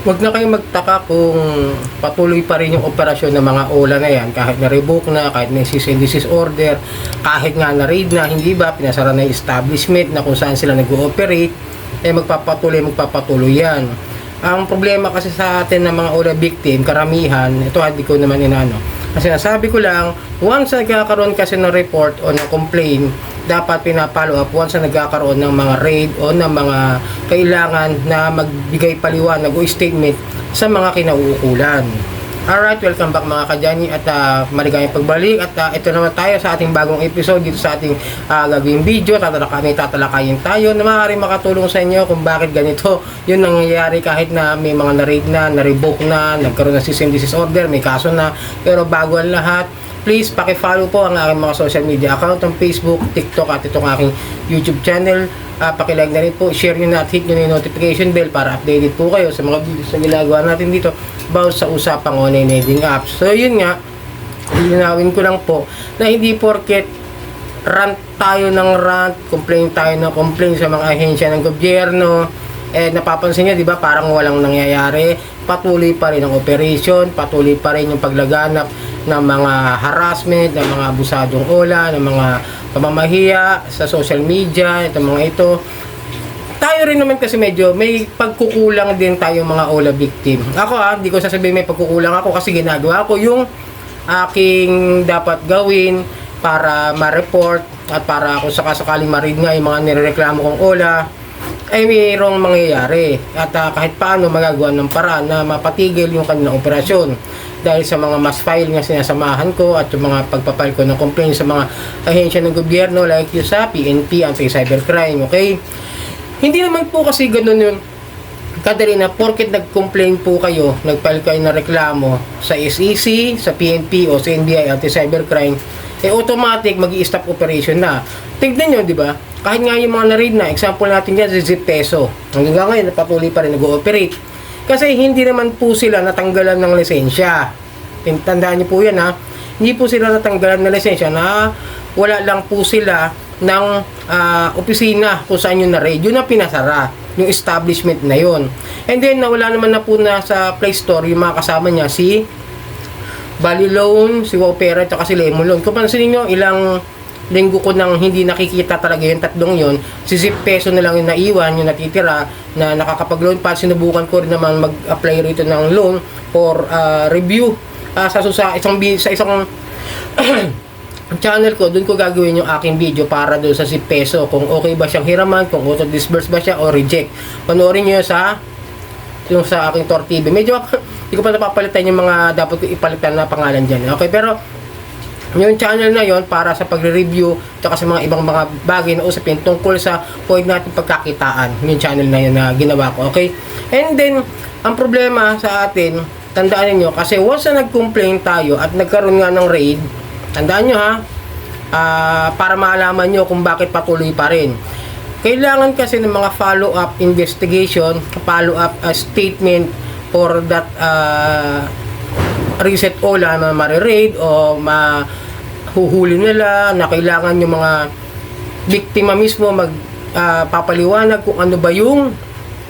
Huwag na kayong magtaka kung patuloy pa rin yung operasyon ng mga OLA na yan kahit na-revoke na, kahit na cease and order, kahit nga na-raid na, hindi ba, pinasara na establishment na kung saan sila nag-ooperate, eh magpapatuloy, magpapatuloy yan. Ang problema kasi sa atin ng mga OLA victim, karamihan, ito hindi ko naman inano, kasi nasabi ko lang, once nagkakaroon kasi ng report o ng complaint, dapat pinapalo up once na nagkakaroon ng mga raid o ng mga kailangan na magbigay paliwanag o statement sa mga kinauukulan. Alright, welcome back mga kadyani at uh, maligayang pagbalik at uh, ito naman tayo sa ating bagong episode dito sa ating uh, gagawing video. Tatalaka, may tatalakayin tayo na maaaring makatulong sa inyo kung bakit ganito yun nangyayari kahit na may mga na-raid na, na-revoke na, nagkaroon ng cease and desist order, may kaso na. Pero bago ang lahat please paki-follow po ang aking mga social media account ng Facebook, TikTok at itong aking YouTube channel. Uh, paki-like na rin po, share nyo na at hit nyo na yung notification bell para updated po kayo sa mga videos na ginagawa natin dito about sa usapang online trading apps. So yun nga, linawin ko lang po na hindi porket rant tayo ng rant, complain tayo ng complain sa mga ahensya ng gobyerno, eh napapansin niyo 'di ba parang walang nangyayari patuloy pa rin ang operation patuloy pa rin yung paglaganap ng mga harassment ng mga abusadong ola ng mga pamamahiya sa social media itong mga ito. Tayo rin naman kasi medyo may pagkukulang din tayo mga ola victim. Ako ha hindi ko sasabihin may pagkukulang ako kasi ginagawa ko yung aking dapat gawin para ma-report at para kung sakasakaling ma-read nga yung mga nirereklamo kong ola ay mayroong mangyayari. At uh, kahit paano magagawa ng paraan na mapatigil yung kanilang operasyon dahil sa mga mass file nga sinasamahan ko at yung mga pagpapile ko ng complaint sa mga ahensya ng gobyerno like yung sa PNP, Anti-Cybercrime, okay? Hindi naman po kasi ganun yun kadali na porket nag-complain po kayo, nag-file kayo ng reklamo sa SEC, sa PNP o sa NBI Anti-Cybercrime, eh automatic mag stop operation na. Tignan nyo, di ba? Kahit nga yung mga na-read na, example natin dyan, si Zip Peso. Hanggang ngayon, patuloy pa rin nag-ooperate. Kasi hindi naman po sila natanggalan ng lisensya. Tandaan niyo po yan ha. Hindi po sila natanggalan ng lisensya na wala lang po sila ng uh, opisina kung saan yung na-raid. Yun ang pinasara yung establishment na yon. And then, nawala naman na po na sa Play Store yung mga kasama niya, si Bali Loan, si Opera, at si Lemon Loan. Kung pansinin nyo, ilang linggo ko nang hindi nakikita talaga yung tatlong yon si zip peso na lang yung naiwan yung natitira na nakakapag-loan pa sinubukan ko rin naman mag-apply rito ng loan for uh, review uh, sa, sa isang sa isang channel ko, doon ko gagawin yung aking video para doon sa zip peso kung okay ba siyang hiraman, kung auto disburse ba siya o reject. Panoorin niyo sa yung sa aking Tor TV. Medyo hindi ko pa napapalitan yung mga dapat ko ipalitan na pangalan diyan. Okay, pero yung channel na yon para sa pagre-review at sa mga ibang mga bagay na usapin tungkol sa pwede natin pagkakitaan. Yung channel na yun na ginawa ko okay? And then ang problema sa atin tandaan niyo kasi once na nag-complain tayo at nagkaroon nga ng raid tandaan nyo ha? Uh, para malaman nyo kung bakit patuloy pa rin. Kailangan kasi ng mga follow-up investigation follow-up uh, statement for that uh, reset OLA na ma-raid o mahuhuli nila na kailangan yung mga biktima mismo mag uh, papaliwanag kung ano ba yung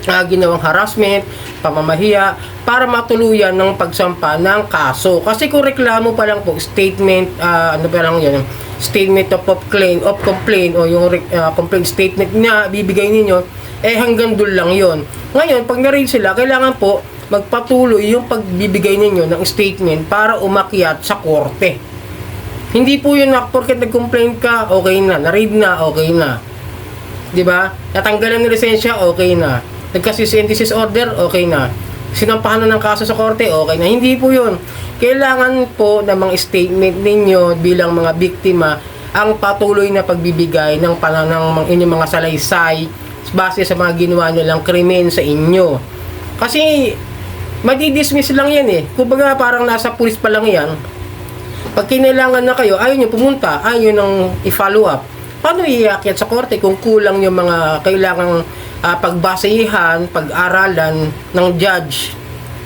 uh, ginawang harassment, pamamahiya para matuluyan ng pagsampa ng kaso. Kasi kung reklamo pa lang po, statement, uh, ano pa lang yan, statement of, of claim, of complaint o yung uh, complaint statement na bibigay ninyo, eh hanggang doon lang yon. Ngayon, pag na sila, kailangan po magpatuloy yung pagbibigay ninyo ng statement para umakyat sa korte. Hindi po yun na porket nag-complain ka, okay na. Na-read na, okay na. 'Di ba? Natanggalan ng lisensya, okay na. Nagka-synthesis order, okay na. Sinampahan na ng kaso sa korte, okay na. Hindi po yun. Kailangan po ng mga statement ninyo bilang mga biktima ang patuloy na pagbibigay ng pananang inyong mga salaysay base sa mga ginawa nyo lang krimen sa inyo. Kasi madidismiss lang yan eh. Kumbaga parang nasa pulis pa lang yan. Pag kinailangan na kayo, ayaw nyo pumunta, ayaw nang i-follow up. Paano iyakyat sa korte kung kulang yung mga kailangang uh, pagbasehan, pag-aralan ng judge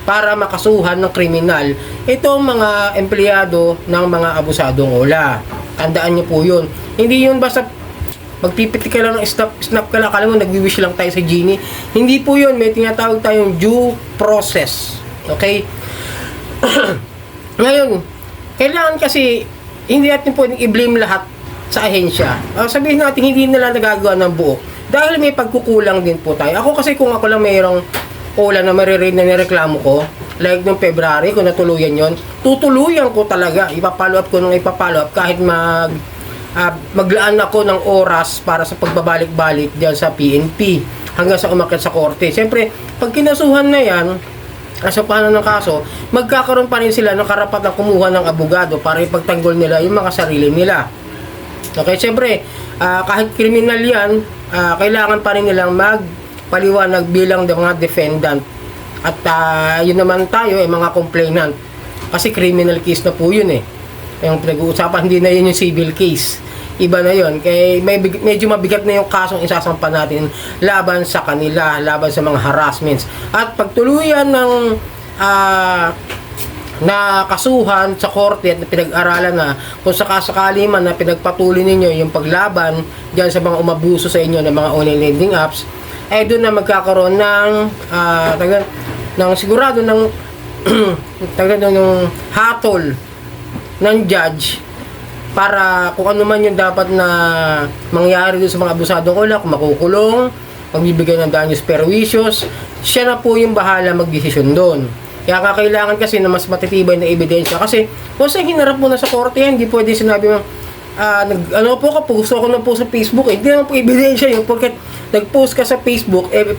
para makasuhan ng kriminal itong mga empleyado ng mga abusadong ola. Tandaan niyo po yun. Hindi yun basta magpipiti ka lang ng snap, snap ka lang, kala mo nag-wish lang tayo sa genie. Hindi po yun, may tinatawag tayong due process. Okay? Ngayon, kailangan kasi hindi natin pwedeng i-blame lahat sa ahensya. Uh, sabihin natin hindi nila nagagawa ng buo. Dahil may pagkukulang din po tayo. Ako kasi kung ako lang mayroong ola na mariread na nireklamo ko, like nung February, kung natuluyan yon tutuluyan ko talaga. Ipapalo up ko nung ipapalo up kahit mag uh, maglaan ako ng oras para sa pagbabalik-balik diyan sa PNP hanggang sa umakyat sa korte. Siyempre, pag kinasuhan na yan, sa paano ng kaso, magkakaroon pa rin sila ng karapatang kumuha ng abogado para ipagtanggol nila yung mga sarili nila. Okay, siyempre, ah, kahit kriminal yan, ah, kailangan pa rin nilang magpaliwanag bilang mga defendant. At ah, yun naman tayo, eh, mga complainant. Kasi criminal case na po yun eh. Yung pinag-uusapan, hindi na yun yung civil case. Iba na yun. Kaya may, medyo mabigat na yung kasong isasampa natin laban sa kanila, laban sa mga harassments. At pagtuluyan ng ah, na kasuhan sa korte at pinag-aralan na kung sakasakali man na pinagpatuloy ninyo yung paglaban dyan sa mga umabuso sa inyo ng mga online lending apps, ay doon na magkakaroon ng ah, taga, ng sigurado ng taga ng hatol ng judge para kung ano man yung dapat na mangyari doon sa mga abusadong ulak, makukulong, magbibigay ng danyos perwisyon, siya na po yung bahala magdesisyon doon. Kaya kakailangan kasi na mas matitibay na ebidensya kasi kung sa hinarap mo na sa korte yan, hindi pwede sinabi mo, ah, nag, ano po ka, post ako na po sa Facebook, eh, hindi naman po ebidensya yun, porque nag-post ka sa Facebook, eh,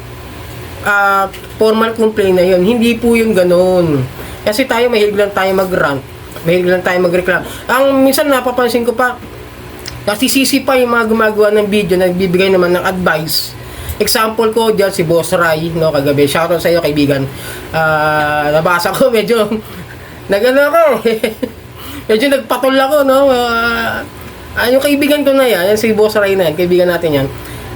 ah, formal complaint na yun. Hindi po yung ganoon. Kasi tayo, mahilig lang tayo mag-rant. Mahilig lang tayo mag-reclam. Ang minsan napapansin ko pa, nasisisi pa yung mga gumagawa ng video na nagbibigay naman ng advice. Example ko dyan si Boss Rai, no, kagabi. Shoutout sa iyo, kaibigan. Ah, nabasa ko, medyo, nagano ako, medyo nagpatol ako, no. Ah, yung kaibigan ko na yan, yan si Boss Rai na yan, kaibigan natin yan.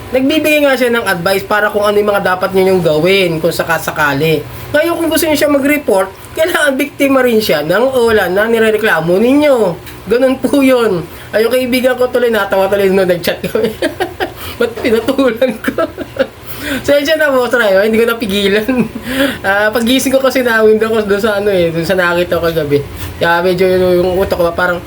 Nagbibigay nga siya ng advice para kung ano yung mga dapat niyo yung gawin kung sakasakali. Ngayon kung gusto niyo siya mag-report, kailangan biktima rin siya ng ulan na nirereklamo ninyo. Ganun po yun. Ay, yung kaibigan ko tuloy, natawa tuloy nung nag-chat kami. Ba't pinatulan ko? so, yun siya na mo, try, hindi ko napigilan. Ah, pagising ko kasi nawin ako doon sa ano eh, doon sa nakita ko kagabi. Kaya medyo yung utak ko parang,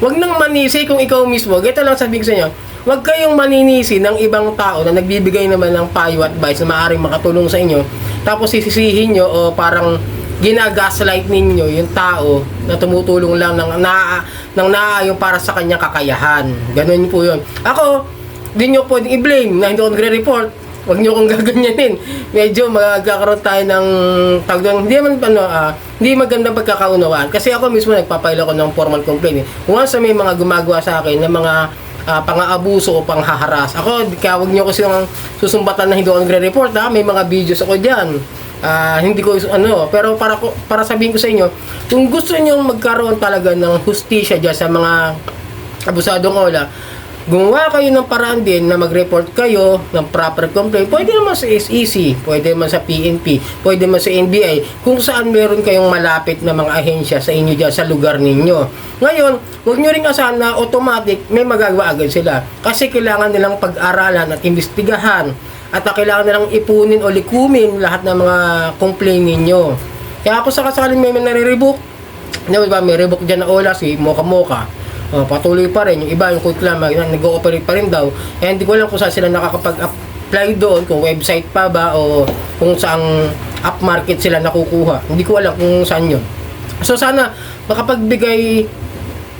wag nang manisi kung ikaw mismo. Ito lang sabihin ko sa inyo, Huwag kayong maninisi ng ibang tao na nagbibigay naman ng payo at advice na maaaring makatulong sa inyo. Tapos sisisihin nyo o parang ginagaslight ninyo yung tao na tumutulong lang ng naa ng naayon para sa kanyang kakayahan. Ganun po yun. Ako, di nyo pwedeng i-blame na hindi ako nagre-report. Huwag nyo kong gaganyanin. Medyo magkakaroon tayo ng doon, hindi naman ano, ah, hindi magandang pagkakaunawaan. Kasi ako mismo nagpapail ako ng formal complaint. Eh. Once na may mga gumagawa sa akin ng mga ah, pang-aabuso o panghaharas. Ako, kaya huwag nyo kasi yung susumbatan na hindi ako nagre-report ha. May mga videos ako dyan. Ah, hindi ko ano, pero para ko para sabihin ko sa inyo, kung gusto niyo magkaroon talaga ng hustisya diyan sa mga abusadong ola, gumawa kayo ng paraan din na mag-report kayo ng proper complaint. Pwede naman sa SEC, pwede naman sa PNP, pwede naman sa NBI, kung saan meron kayong malapit na mga ahensya sa inyo dyan, sa lugar ninyo. Ngayon, huwag nyo rin asahan na automatic may magagawa agad sila. Kasi kailangan nilang pag-aralan at investigahan at kailangan nilang ipunin o likumin lahat ng mga complaint ninyo. Kaya ako sa kasaling may nare-rebook, di ba, may rebook dyan na ola si Mocha Mocha. Oh, patuloy pa rin. Yung iba, yung quick lang, nag-ooperate pa rin daw. Eh, hindi ko alam kung saan sila nakakapag-apply doon, kung website pa ba, o kung saang upmarket sila nakukuha. Hindi ko alam kung saan yun. So, sana makapagbigay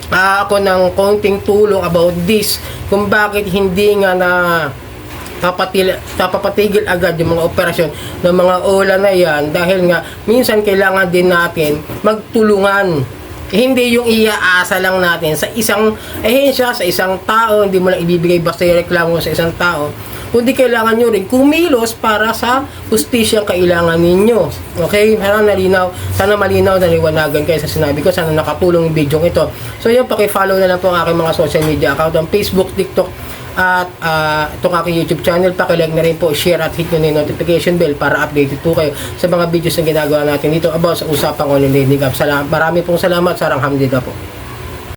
ah, ako ng konting tulong about this, kung bakit hindi nga na papatil, papapatigil agad yung mga operasyon ng mga ola na yan dahil nga minsan kailangan din natin magtulungan hindi yung iaasa lang natin sa isang ehensya, sa isang tao, hindi mo lang ibibigay basta yung reklamo mo sa isang tao, kundi kailangan nyo rin kumilos para sa justisyang kailangan ninyo. Okay? Sana nalinaw, sana malinaw na liwanagan kayo sa sinabi ko, sana nakatulong yung video ito. So yun, pakifollow na lang po ang aking mga social media account, ang Facebook, TikTok, at uh, itong aking YouTube channel, pakilike na rin po, share at hit nyo na yung notification bell para updated po kayo sa mga videos na ginagawa natin dito about sa usapang online lending app. Salam, marami pong salamat, sarang hamdida po.